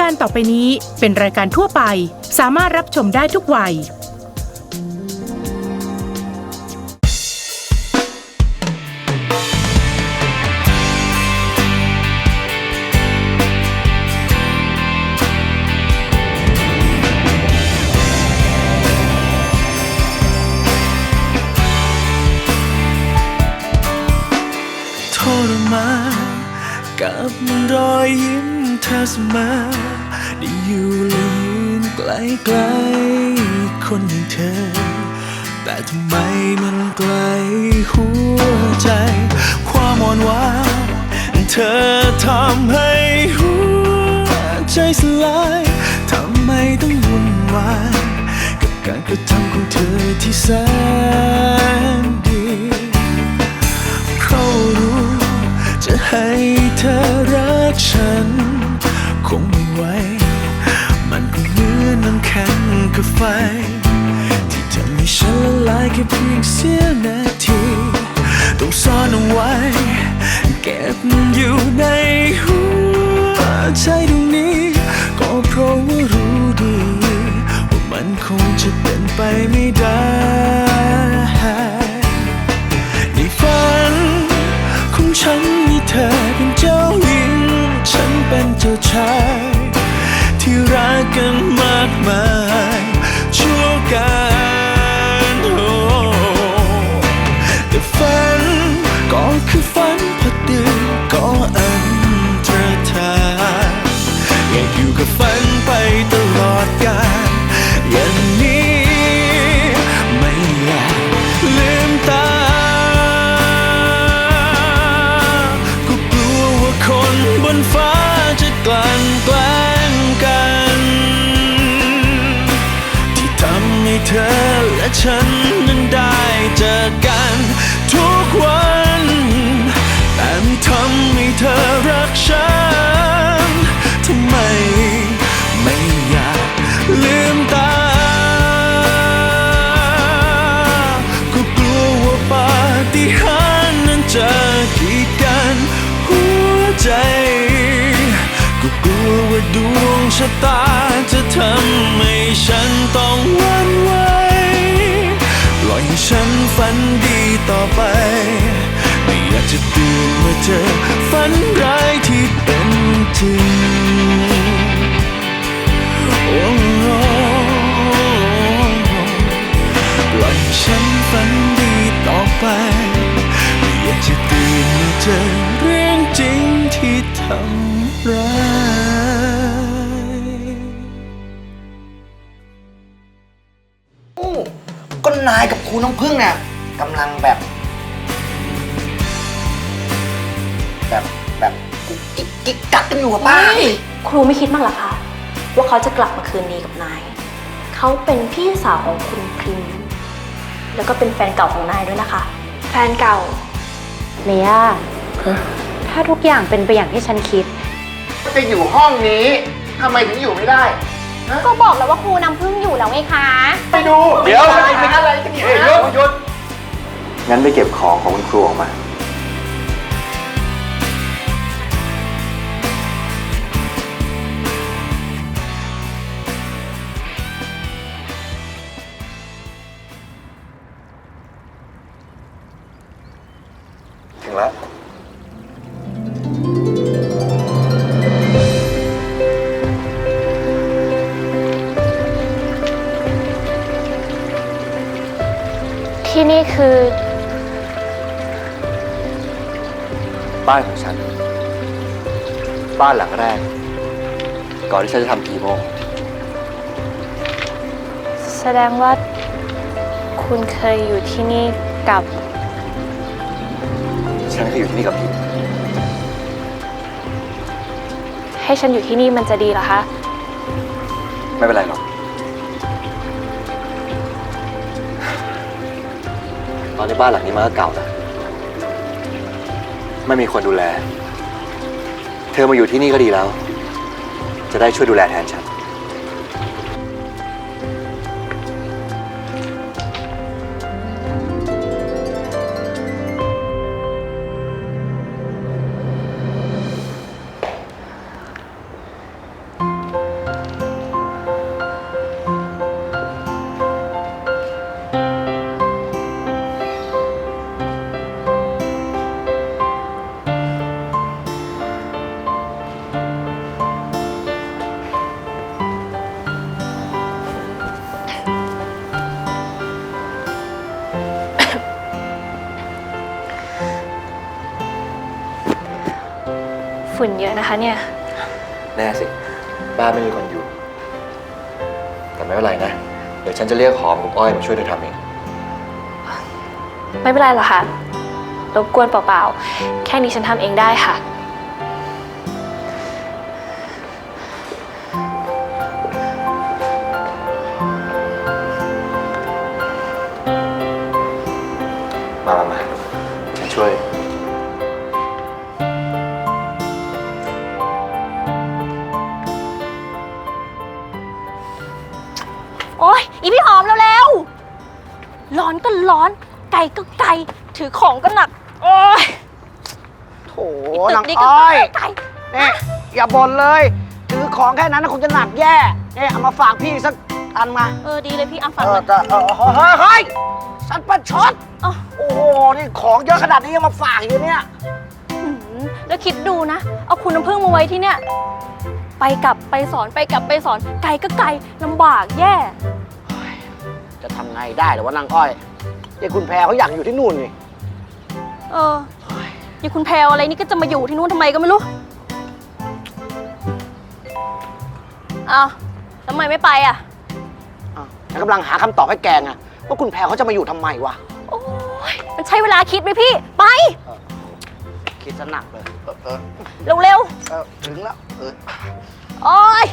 การต่อไปนี้เป็นรายการทั่วไป สามารถรับชมได้ทุกวัย ทรมาน กับรอยยิ้มเธอเสมอได้อยู่และยืนใกล้ๆคนอย่างเธอ แต่ทำไมมันไกลหัวใจ ความอ่อนหวานเธอทำให้หัวใจสลายทำไมต้องวุ่นวายกับการกระทำของเธอที่แสน เสี้ยนาทีต้องซ่อนเอาไว้ เก็บอยู่ในหัวใจตรงนี้ ก็เพราะว่ารู้ดี ว่ามันคงจะเป็นไปไม่ได้ อยู่กับฝันไปตลอดกาลอย่างนี้ไม่อยากลืมตา ก็กลัวว่าคนบนฟ้าจะกลั่นแกล้งกัน ที่ทำให้เธอและฉัน ชะตาจะทำให้ฉันต้องวันไหวปล่อยให้ฉันฝันดีต่อไป ไม่อยากจะตื่นมาเจอฝัน ครูน้ำพึ่งเนี่ยกำลังแบบ แบบแบบกุ๊กกิ๊กกิ๊กกักกันอยู่อะป้า ครูไม่คิดบ้างเหรอคะ ว่าเขาจะกลับมาคืนดีกับนาย เขาเป็นพี่สาวของคุณพริมแล้วก็เป็นแฟนเก่าของนายด้วยนะคะ แฟนเก่าเมียถ้าทุกอย่างเป็นไปอย่างที่ฉันคิด จะอยู่ห้องนี้ทำไมถึงอยู่ไม่ได้ ก็บอกแล้วว่าครูน้ำพึ่งอยู่แล้วไงคะ ไปดู เดี๋ยว เป็นอะไร ยุดงั้นไปเก็บของของคุณครูออกมา ที่นี่คือ บ้านของฉัน บ้านหลังแรก ก่อนที่ฉันจะทำพีโมแสดงว่า คุณเคยอยู่ที่นี่กับ ฉันเคยอยู่ที่นี่กับพีให้ฉันอยู่ที่นี่มันจะดีเหรอคะ ไม่เป็นไรหรอก ตอนนี้บ้านหลังนี้มันก็เก่าแล้วไม่มีคนดูแล เธอมาอยู่ที่นี่ก็ดีแล้ว จะได้ช่วยดูแลแทนฉัน ฝุ่นเยอะนะคะเนี่ย แน่สิ บ้านไม่มีคนอยู่ แต่ไม่เป็นไรนะ เดี๋ยวฉันจะเรียกหอมกับอ้อยมาช่วยเธอทำเองไม่เป็นไรหรอกค่ะ รบกวนเปล่าๆ แค่นี้ฉันทำเองได้ค่ะ อย่าบ่นเลยถือของแค่นั้นนะคงจะหนักแย่เนี่ยเอามาฝากพี่สักอันมาเออดีเลยพี่เอาฟังเอเลอยแต่เออเฮ้ยเฮ้ยสัตว์ประชดอ้าวโอ้โหนี่ของเยอะขนาดนี้ยังมาฝากอยู่เนี่ยหืมแล้วคิดดูนะ เอาคุณน้ำผึ้งมาไว้ที่เนี่ย ไปกลับไปสอนไปกลับไปสอนไก่ก็ไก่ลำบากแย่ จะทำไงได้หรือว่านางอ้อยเด็กคุณแพรเขาอยากอยู่ที่นู่นนี่ เออนี่คุณแพลวอะไรนี่ก็จะมาอยู่ที่นู้นทำไมก็ไม่รู้ อ้าวทำไมไม่ไปอะ อะฉันกำลังหาคำตอบให้แกไงว่าคุณแพรเขาจะมาอยู่ทำไมวะโอ้ยมันใช้เวลาคิดไหมพี่ ไป คิดซะหนักเลยเออเออเร็วเออถึงแล้วเออๆ โอ้ย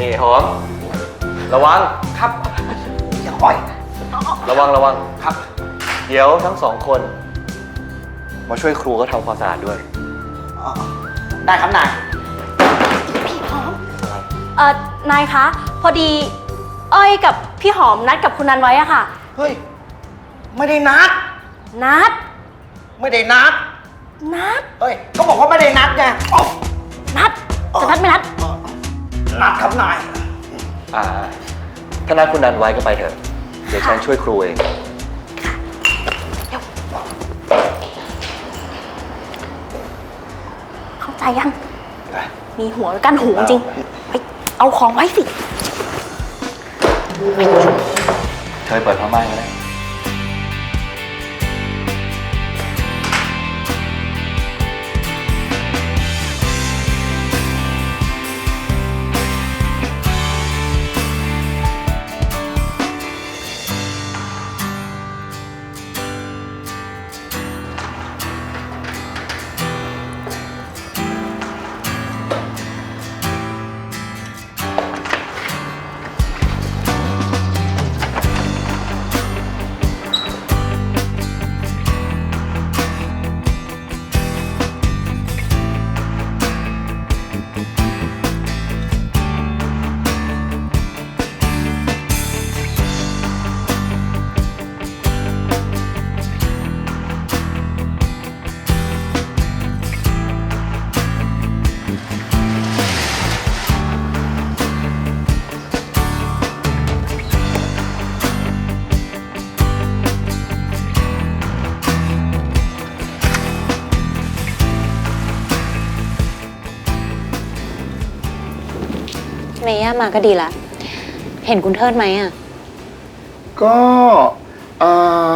นี่หอม ระวังครับอย่าอ้อย ระวังระวังครับ เดี๋ยวทั้งสองคน มาช่วยครูเขาทำความสะอาดด้วยอ๋อได้ครับนายเออนายคะ พอดีอ้อยกับพี่หอมนัดกับคุณนันไว้อะค่ะ เฮ้ย ไม่ได้นัด นัด ไม่ได้นัด นัด เฮ้ย ก็บอกว่าไม่ได้นัดไงอ๋อนัด จะนัดไม่นัด นัดครับนาย อ่าถ้านัดคุณนันไว้ก็ไปเถอะ เดี๋ยวฉันช่วยครูเอง ใจยัง มีหัวกันหูจริงไปเอาของไว้สิเธอเปิดผ้าม่านก็ได้ ย่ามาก็ดีละ เห็นคุณเทิดไหมอะ ก็เอ่อ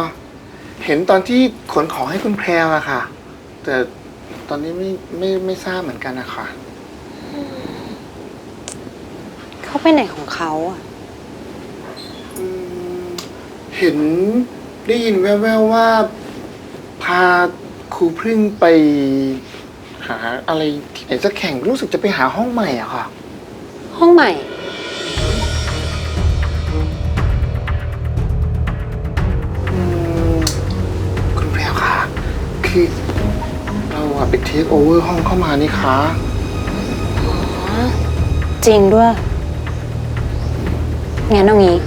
เห็นตอนที่ขนของให้คุณแพรวอะค่ะ แต่ตอนนี้ไม่ไม่ไม่ทราบเหมือนกันนะคะ เขาไปไหนของเขาอะ อืมเห็นได้ยินแว่วๆว่า พาครูพึ่งไปหาอะไรที่ไหนสักแข่งรู้สึกจะไปหาห้องใหม่อะค่ะ ห้องใหม่อืมคุณแพรวค่ะ คือเราอะไปเทคโอเวอร์ห้องเข้ามานี่คะจริงด้วย งั้นเอางี้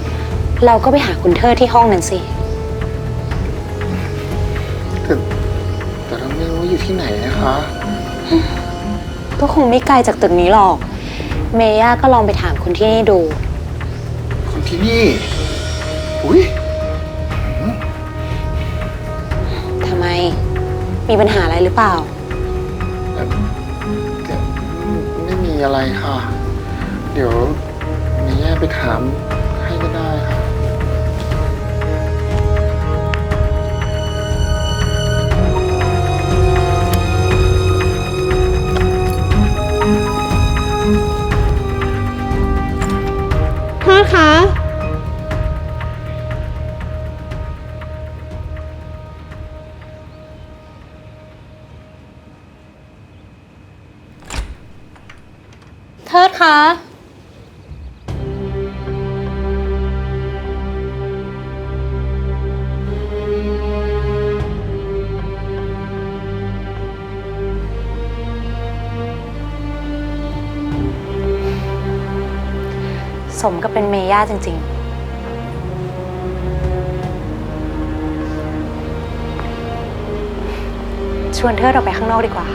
เราก็ไปหาคุณเทิดที่ห้องนั้นสิ แต่แต่เราไม่รู้ว่าอยู่ที่ไหนนะคะ ก็คงไม่ไกลจากตึกนี้หรอก เมย่าก็ลองไปถามคนที่นี่ดู คนที่นี่ อุ้ยทำไม มีปัญหาอะไรหรือเปล่า แต่ไม่มีอะไรค่ะ เดี๋ยวแม่ย่าไปถามให้ก็ได้ค่ะ นะคะเธอคะ สมกับเป็นเมย่าจริง ๆชวนเธอเราไปข้างนอกดีกว่า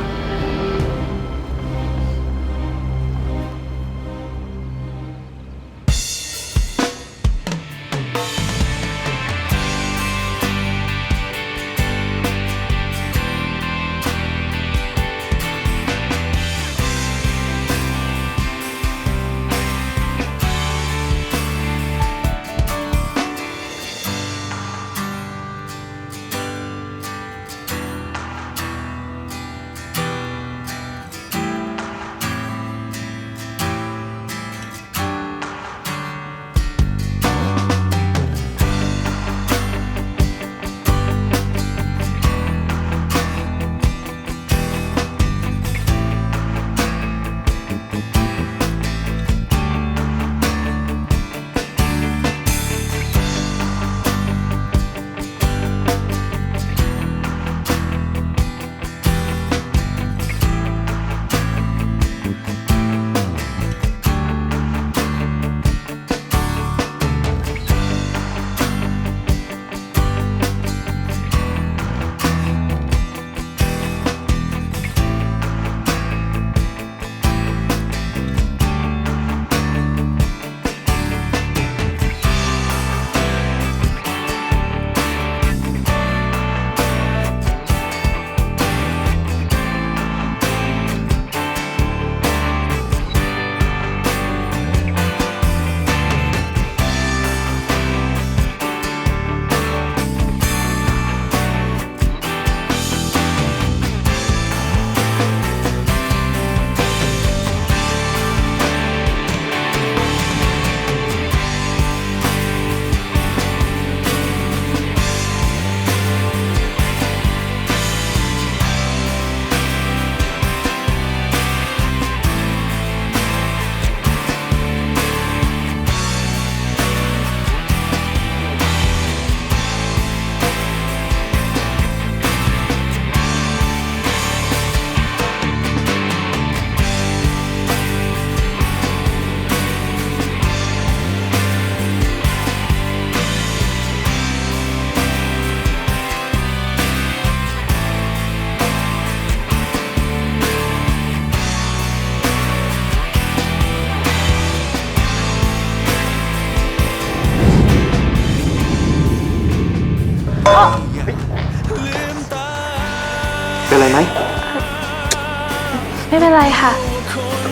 ไม่เป็นไรค่ะ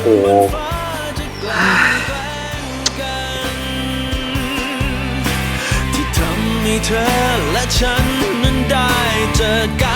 โอ้เธอและฉันนั้นได้เจอกัน